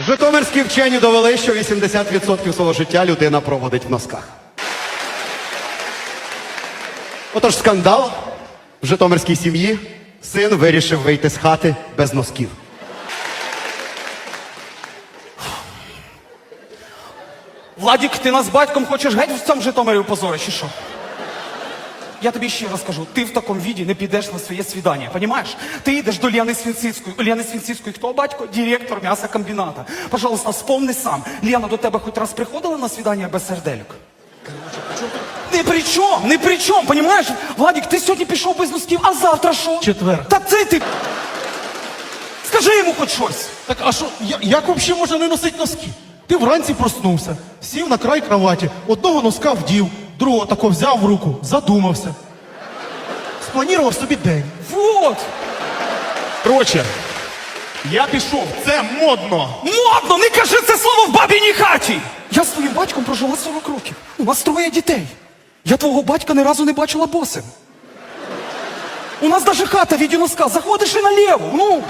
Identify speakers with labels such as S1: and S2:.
S1: Житомирські вчені довели, що 80% свого життя людина проводить в носках. Отож скандал в житомирській сім'ї. Син вирішив вийти з хати без носків.
S2: Владік, ти нас батьком хочеш геть в цьому Житомирі позориш, чи що? Я тобі ще раз кажу, ти в такому віді не підеш на своє свідання, понімаєш? Ти йдеш до Лени Свінцицької. У Лени Свінцицької хто батько? Директор м'ясокомбіната. Пожалуйста, вспомни сам. Лена до тебе хоч раз приходила на свідання без сердельок? Ні при чому, ні при чому, понімаєш? Владік, ти сьогодні пішов без носків, а завтра що?
S3: Четвер.
S2: Та це ти. Скажи йому хоч щось.
S3: Так а що, я- як взагалі можна не носити носки? Ти вранці проснувся, сів на край кроваті, одного носка вдів, другого тако взяв в руку, задумався. Спланував собі день.
S2: Вот.
S4: Короче, я пішов, це модно.
S2: Модно, не кажи це слово в бабіній хаті! Я з твоїм батьком прожила 40 років. У нас троє дітей. Я твого батька ні разу не бачила босим. У нас даже хата від носка. Заходиш і наліво. Ну.